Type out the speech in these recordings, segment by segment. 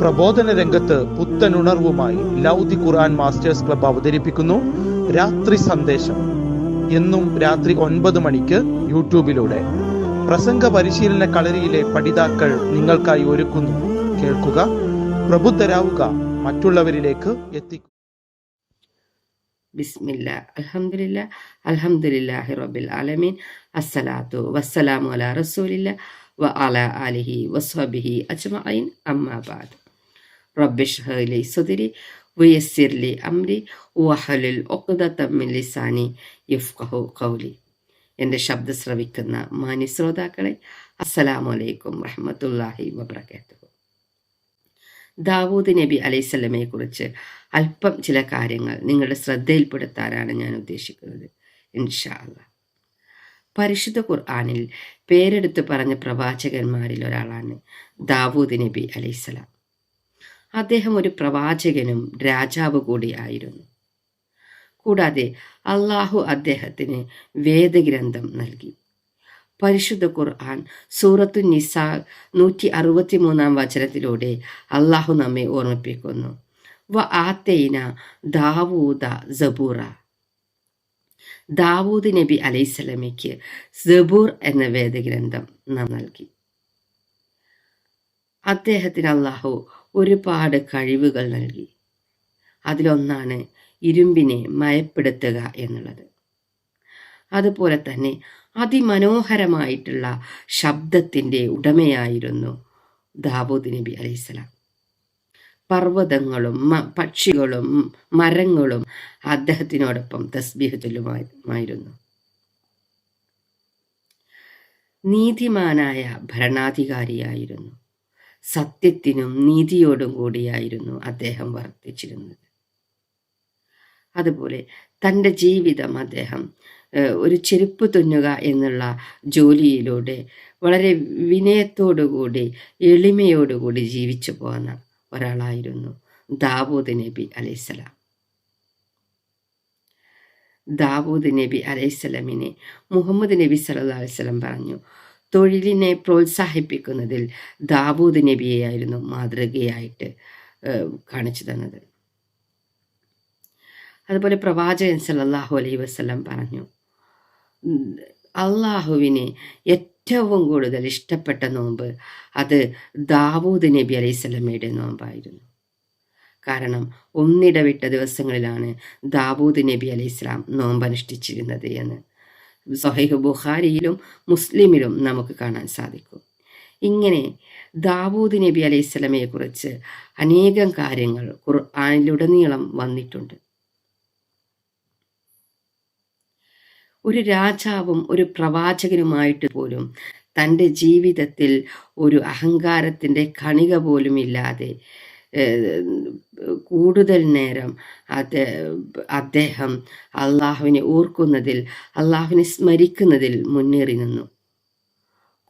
പ്രബോധന രംഗത്ത് പുത്തനുണർവുമായി ലൗദി ഖുർആൻ masters club അവതരിപ്പിക്കുന്നു. രാത്രി സന്ദേശം. എന്നും രാത്രി ഒൻപത് മണിക്ക് യൂട്യൂബിലൂടെ. പ്രസംഗ പരിശീലന കളരിയിലെ പഠിതാക്കൾ നിങ്ങൾക്കായി ഒരുക്കുന്നു. കേൾക്കുക പ്രബുദ്ധരാവുക മറ്റുള്ളവരിലേക്ക് എത്തിക്കുക ബിസ്മില്ല അലഹമില്ല അൽഹംദുലില്ലാഹി റബ്ബിൽ ആലമീൻ. അസ്സലാത്തു വസ്സലാമു അലാ റസൂലില്ല വ അല ആലിഹി വസ്വബിഹി അജ്മഈൻ. അമ്മാ ബഅദ് റബ്ബിഷ്റഹ് ലി സദ്രി വയസ്സിർ ലി അംരി വഹലുൽ ഉഖ്ദതം മിൻ ലിസാനി യഫ്ഖഹു ഖൗലി എന്റെ ശബ്ദം ശ്രവിക്കുന്ന മാന്യ ശ്രോതാക്കളെ അസ്സലാമു അലൈക്കും വബർക്കാത്തു ദാവൂദ് നബി അലൈഹിസ്സലമയെ കുറിച്ച് അല്പം ചില കാര്യങ്ങൾ നിങ്ങളുടെ ശ്രദ്ധയിൽപ്പെടുത്താനാണ് ഞാൻ ഉദ്ദേശിക്കുന്നത്. ഇൻഷാ അല്ലാ പരിശുദ്ധ ഖുർആാനിൽ പേരെടുത്ത് പറഞ്ഞ പ്രവാചകന്മാരിൽ ഒരാളാണ് ദാവൂദ് നബി അലൈഹിസ്സലാം അദ്ദേഹം ഒരു പ്രവാചകനും രാജാവ് കൂടിയായിരുന്നു കൂടാതെ അള്ളാഹു അദ്ദേഹത്തിന് വേദഗ്രന്ഥം നൽകി. പരിശുദ്ധ ഖുർആൻ സൂറത്തു നിസാ നൂറ്റി അറുപത്തി മൂന്നാം വചനത്തിലൂടെ അള്ളാഹു നമ്മെ ഓർമ്മിപ്പിക്കുന്നു. വ ആത്തേന ദാവൂദ സബൂറ. ദാവൂദ് നബി അലൈസലമയ്ക്ക് സബൂർ എന്ന വേദഗ്രന്ഥം നാം നൽകി. അദ്ദേഹത്തിന് അള്ളാഹു ഒരുപാട് കഴിവുകൾ നൽകി. അതിലൊന്നാണ് ഇരുമ്പിനെ മയപ്പെടുത്തുക എന്നുള്ളത്. അതുപോലെ തന്നെ അതിമനോഹരമായിട്ടുള്ള ശബ്ദത്തിന്റെ ഉടമയായിരുന്നു ദാവൂദ് നബി അലൈഹിസ്സലാം പർവതങ്ങളും പക്ഷികളും മരങ്ങളും അദ്ദേഹത്തിനോടൊപ്പം തസ്ബീഹ് ചൊല്ലുമായിരുന്നു. നീതിമാനായ ഭരണാധികാരിയായിരുന്നു. സത്യത്തിനും നീതിയോടും കൂടിയായിരുന്നു അദ്ദേഹം വർത്തിച്ചിരുന്നത്. അതുപോലെ തന്റെ ജീവിതം അദ്ദേഹം ഒരു ചെരുപ്പ് തുന്നുക എന്നുള്ള ജോലിയിലൂടെ വളരെ വിനയത്തോടുകൂടി എളിമയോടുകൂടി ജീവിച്ചു പോകുന്ന ഒരാളായിരുന്നു ദാവൂദ് നബി അലൈഹിസ്സലാം. ദാവൂദ് നബി അലൈഹിസ്സലമിനെ മുഹമ്മദ് നബി സല്ലല്ലാഹു അലൈഹി വസല്ലം പറഞ്ഞു തൊഴിലിനെ പ്രോത്സാഹിപ്പിക്കുന്നതിൽ ദാവൂദ് നബിയെയായിരുന്നു മാതൃകയായിട്ട് കാണിച്ചു തന്നത്. അതുപോലെ പ്രവാചകൻ സല്ലാഹു അലൈഹി വസ്ലം പറഞ്ഞു അള്ളാഹുവിനെ ഏറ്റവും കൂടുതൽ ഇഷ്ടപ്പെട്ട നോമ്പ് അത് ദാവൂദ് നബി അലൈഹി സ്വലമയുടെ നോമ്പായിരുന്നു. കാരണം ഒന്നിടവിട്ട ദിവസങ്ങളിലാണ് ദാവൂദ് നബി അലൈഹി സ്വലാം നോമ്പ് അനുഷ്ഠിച്ചിരുന്നത് എന്ന്. സൊഹൈഹ് ബുഖാരിയിലും മുസ്ലിമിലും നമുക്ക് കാണാൻ സാധിക്കും. ഇങ്ങനെ ദാവൂദ് നബി അലൈഹി സ്വലമയെ കുറിച്ച് അനേകം കാര്യങ്ങൾ ഖുർആാനിലുടനീളം വന്നിട്ടുണ്ട്. ഒരു രാജാവും ഒരു പ്രവാചകനുമായിട്ട് പോലും തന്റെ ജീവിതത്തിൽ ഒരു അഹങ്കാരത്തിന്റെ കണിക പോലും ഇല്ലാതെ കൂടുതൽ നേരം അത് അദ്ദേഹം അള്ളാഹുവിനെ ഓർക്കുന്നതിൽ അള്ളാഹുവിനെ സ്മരിക്കുന്നതിൽ മുന്നേറി നിന്നു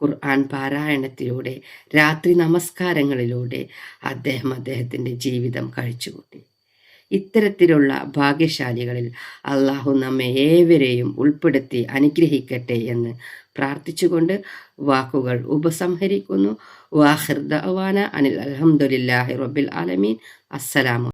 ഖുർആൻ പാരായണത്തിലൂടെ രാത്രി നമസ്കാരങ്ങളിലൂടെ അദ്ദേഹം അദ്ദേഹത്തിന്റെ ജീവിതം കഴിച്ചുകൂട്ടി. ഇത്തരത്തിലുള്ള ഭാഗ്യശാലികളിൽ അള്ളാഹു നമ്മെ ഏവരെയും ഉൾപ്പെടുത്തി അനുഗ്രഹിക്കട്ടെ എന്ന് പ്രാർത്ഥിച്ചുകൊണ്ട് വാക്കുകൾ ഉപസംഹരിക്കുന്നു. വാഹിർദവാന അനിൽ അലഹമുല്ലാഹി റബ്ബിൽ ആലമീൻ. അസ്സലാമു